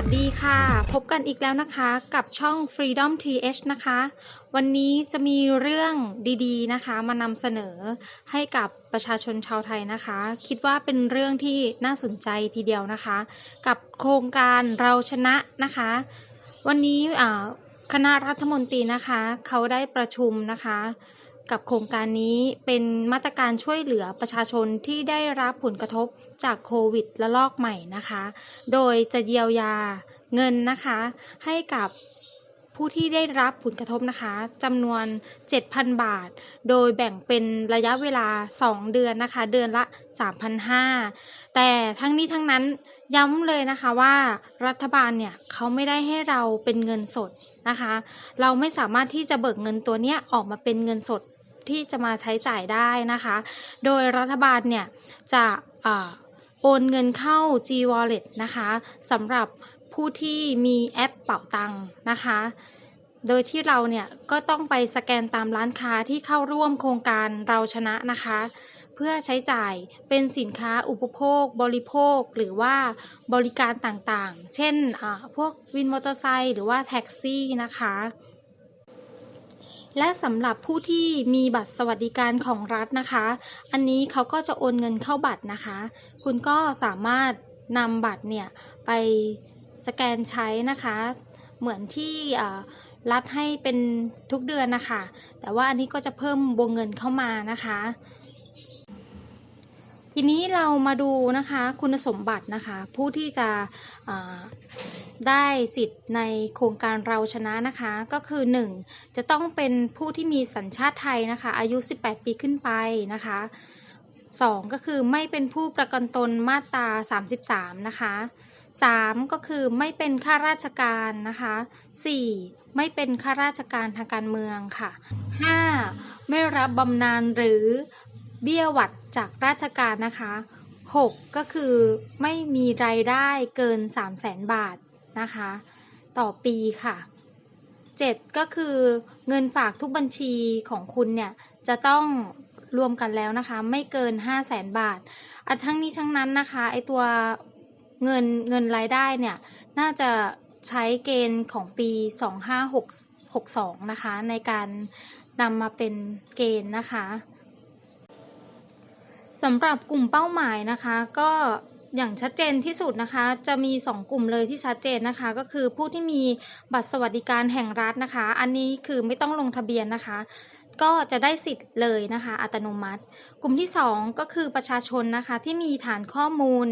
วัสดีค่ะ พบกันอีกแล้วนะคะกับช่อง Freedom TH นะคะ วันนี้จะมีเรื่องดีๆนะคะ มานำเสนอให้กับประชาชนชาวไทยนะคะ คิดว่าเป็นเรื่องที่น่าสนใจทีเดียวนะคะ กับโครงการเราชนะนะคะ วันนี้คณะรัฐมนตรีนะคะ เขาได้ประชุมนะคะ กับโครงการนี้เป็นมาตรการช่วยเหลือประชาชนที่ได้รับผลกระทบจากโควิดระลอกใหม่นะคะ โดยจะเยียวยาเงินนะคะ ให้กับผู้ที่ได้รับผลกระทบนะคะจำนวน 7,000 บาท โดยแบ่งเป็นระยะเวลา 2 เดือนนะคะ เดือนละ 3,500 แต่ทั้งนี้ทั้งนั้นย้ำเลยนะคะว่ารัฐบาลเนี่ยเขาไม่ได้ให้เราเป็นเงินสดนะคะ เราไม่สามารถที่จะเบิกเงินตัวเนี้ยออกมาเป็นเงินสด ที่จะมาใช้จ่ายได้นะคะ โดยรัฐบาลเนี่ยจะโอนเงินเข้า G Wallet นะคะสำหรับผู้ที่มีแอปเป่าตังค์นะคะ โดยที่เราเนี่ยก็ต้องไปสแกนตามร้านค้าที่เข้าร่วมโครงการเราชนะนะคะ เพื่อใช้จ่ายเป็นสินค้าอุปโภค บริโภคหรือว่าบริการต่างๆ เช่นพวกวินมอเตอร์ไซค์หรือว่าแท็กซี่นะคะ และสำหรับผู้ที่มีบัตรสวัสดิการของรัฐนะคะ อันนี้เขาก็จะโอนเงินเข้าบัตรนะคะ คุณก็สามารถนำบัตรเนี่ยไปสแกนใช้นะคะ เหมือนที่รัฐให้เป็นทุกเดือนนะคะ แต่ว่าอันนี้ก็จะเพิ่มวงเงินเข้ามานะคะ ทีนี้เรามาดูนะคะคุณสมบัตินะคะ ผู้ที่จะ ได้สิทธิ์ในโครงการเราชนะนะคะ ก็คือ 1. จะต้องเป็นผู้ที่มีสัญชาติไทยนะคะ อายุ 18 ปีขึ้นไปนะคะ 2. ก็คือไม่เป็นผู้ประกันตนมาตรา 33 นะคะ 3. ก็คือไม่เป็นข้าราชการนะคะ 4. ไม่เป็นข้าราชการทางการเมืองค่ะ 5. ไม่รับบำนาญหรือเบี้ยหวัดจากราชการนะคะ 6. ก็คือไม่มีรายได้เกิน 3 0 0แสนบาท นะคะ ต่อปีค่ะ 7. ก็คือเงินฝากทุกบัญชีของคุณเนี่ย จะต้องรวมกันแล้วนะคะ ไม่เกิน 5 0 0แสนบาทอะทั้งนี้ทั้งนั้นนะคะไอตัวเงินเงินรายได้เนี่ย น่าจะใช้เกณฑ์ของปี 2562 นะคะ ในการนำมาเป็นเกณฑ์นะคะสำหรับกลุ่มเป้าหมายนะคะ ก็ อย่างชัดเจนที่สุดนะคะ จะมี 2 กลุ่มเลยที่ชัดเจนนะคะ ก็คือผู้ที่มีบัตรสวัสดิการแห่งรัฐนะคะ อันนี้คือไม่ต้องลงทะเบียนนะคะ ก็จะได้สิทธิ์เลยนะคะ อัตโนมัติ กลุ่มที่ 2 ก็คือประชาชนนะคะ ที่มีฐานข้อมูล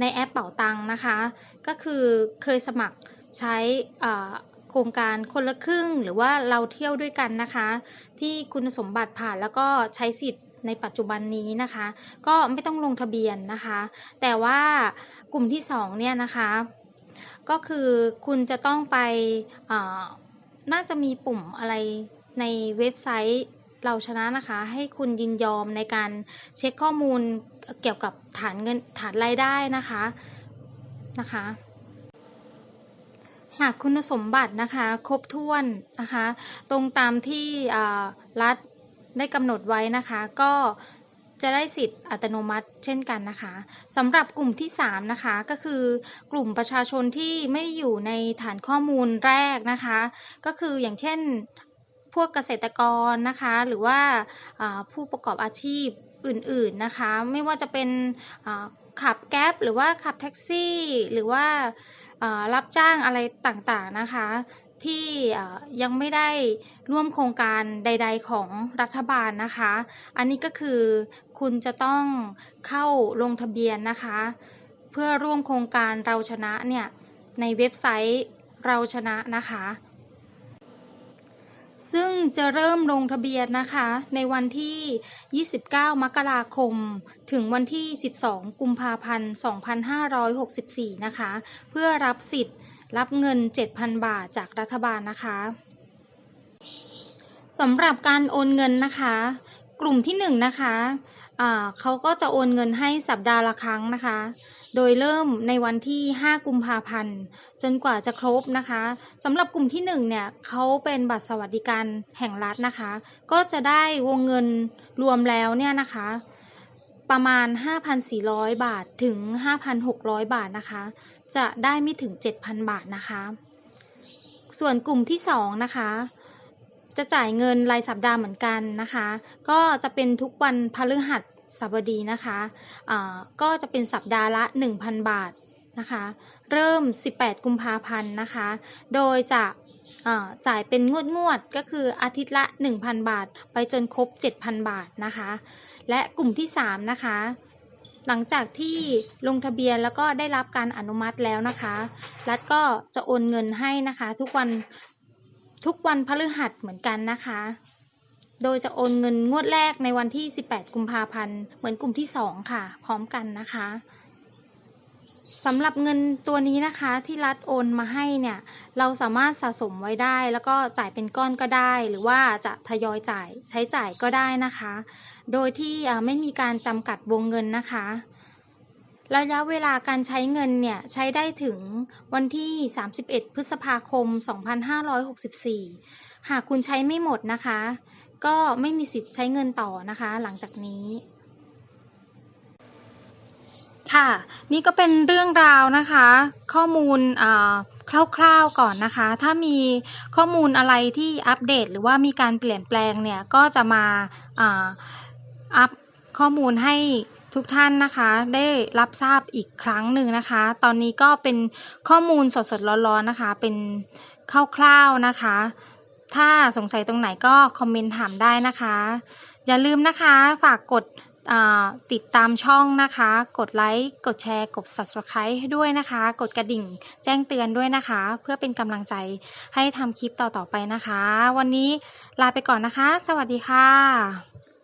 ในแอปเป๋าตังค์นะคะ ก็คือเคยสมัครใช้โครงการคนละครึ่ง หรือว่าเราเที่ยวด้วยกันนะคะ ที่คุณสมบัติผ่านแล้วก็ใช้สิทธิ์ ในปัจจุบันนี้นะคะ ก็ไม่ต้องลงทะเบียนนะคะ แต่ว่ากลุ่มที่2เนี่ยนะคะ ก็คือคุณจะต้องไปน่าจะมีปุ่มอะไรในเว็บไซต์เราชนะนะคะ ให้คุณยินยอมในการเช็คข้อมูลเกี่ยวกับฐานเงินฐานรายได้นะคะนะคะหากคุณสมบัตินะคะ ครบถ้วนนะคะ ตรงตามที่รัฐ ได้กำหนดไว้นะคะ ก็จะได้สิทธิ์อัตโนมัติเช่นกันนะคะสำหรับกลุ่มที่ 3 นะคะ ก็คือกลุ่มประชาชนที่ไม่อยู่ในฐานข้อมูลแรกนะคะ ก็คืออย่างเช่นพวกเกษตรกรนะคะ หรือว่าผู้ประกอบอาชีพอื่นๆนะคะ ไม่ว่าจะเป็นขับแก๊ปหรือว่าขับแท็กซี่ หรือว่ารับจ้างอะไรต่างๆนะคะ ที่ยังไม่ได้ร่วมโครงการใด ๆ ของรัฐบาลนะคะ อันนี้ก็คือคุณจะต้องเข้าลงทะเบียนนะคะ เพื่อร่วมโครงการเราชนะเนี่ยในเว็บไซต์เราชนะนะคะ ซึ่งจะเริ่มลงทะเบียนนะคะ ในวันที่ 29 มกราคม ถึงวันที่ 12 กุมภาพันธ์ 2564 นะคะ เพื่อรับสิทธิ์ รับเงิน 7,000 บาทจากรัฐบาลนะคะสำหรับการโอนเงินนะคะ กลุ่มที่1นะคะอ่าเขาก็จะโอนเงินให้สัปดาห์ละครั้งนะคะ โดยเริ่มในวันที่ 5 กุมภาพันธ์ จนกว่าจะครบนะคะสำหรับกลุ่มที่1เนี่ยเขาเป็นบัตรสวัสดิการแห่งรัฐนะคะ ก็จะได้วงเงินรวมแล้วเนี่ยนะคะ ประมาณ 5,400 บาทถึง 5,600 บาทนะคะ จะได้ไม่ถึง 7,000 บาทนะคะ ส่วนกลุ่มที่ 2 นะคะ จะจ่ายเงินรายสัปดาห์เหมือนกันนะคะ ก็จะเป็นทุกวันพฤหัสบดีนะคะะก็จะเป็นสัปดาห์ละ 1,000 บาท นะคะ เริ่ม 18 กุมภาพันธ์นะคะ โดยจะจ่ายเป็นงวดงวดๆก็คืออาทิตย์ละ 1,000 บาท ไปจนครบ 7,000 บาทนะคะ และกลุ่มที่ 3 นะคะ หลังจากที่ลงทะเบียนแล้วก็ได้รับการอนุมัติแล้วนะคะ รัฐก็จะโอนเงินให้นะคะ ทุกวันทุกวันพฤหัสเหมือนกันนะคะ โดยจะโอนเงินงวดแรกในวันที่ 18 กุมภาพันธ์ เหมือนกลุ่มที่ 2 ค่ะ พร้อมกันนะคะ สำหรับเงินตัวนี้นะคะที่รัฐโอนมาให้เนี่ย เราสามารถสะสมไว้ได้ แล้วก็จ่ายเป็นก้อนก็ได้ หรือว่าจะทยอยจ่ายใช้จ่ายก็ได้นะคะ โดยที่ไม่มีการจำกัดวงเงินนะคะ ระยะเวลาการใช้เงินเนี่ย ใช้ได้ถึงวันที่ 31 พฤษภาคม 2564 หากคุณใช้ไม่หมดนะคะ ก็ไม่มีสิทธิ์ใช้เงินต่อนะคะ หลังจากนี้ ค่ะ นี่ก็เป็นเรื่องราวนะคะ ข้อมูลคร่าวๆก่อนนะคะ ถ้ามีข้อมูลอะไรที่อัปเดต หรือว่ามีการเปลี่ยนแปลงเนี่ยก็จะมาอัพข้อมูลให้ทุกท่านนะคะได้รับทราบอีกครั้งหนึ่งนะคะ ตอนนี้ก็เป็นข้อมูลสดๆร้อนๆนะคะ เป็นคร่าวๆนะคะ ถ้าสงสัยตรงไหนก็คอมเมนต์ถามได้นะคะ อย่าลืมนะคะฝากกด ติดตามช่องนะคะ กดไลค์ กดแชร์ กด subscribe ให้ด้วยนะคะ กดกระดิ่งแจ้งเตือนด้วยนะคะ เพื่อเป็นกำลังใจให้ทำคลิปต่อๆไปนะคะ วันนี้ลาไปก่อนนะคะ สวัสดีค่ะ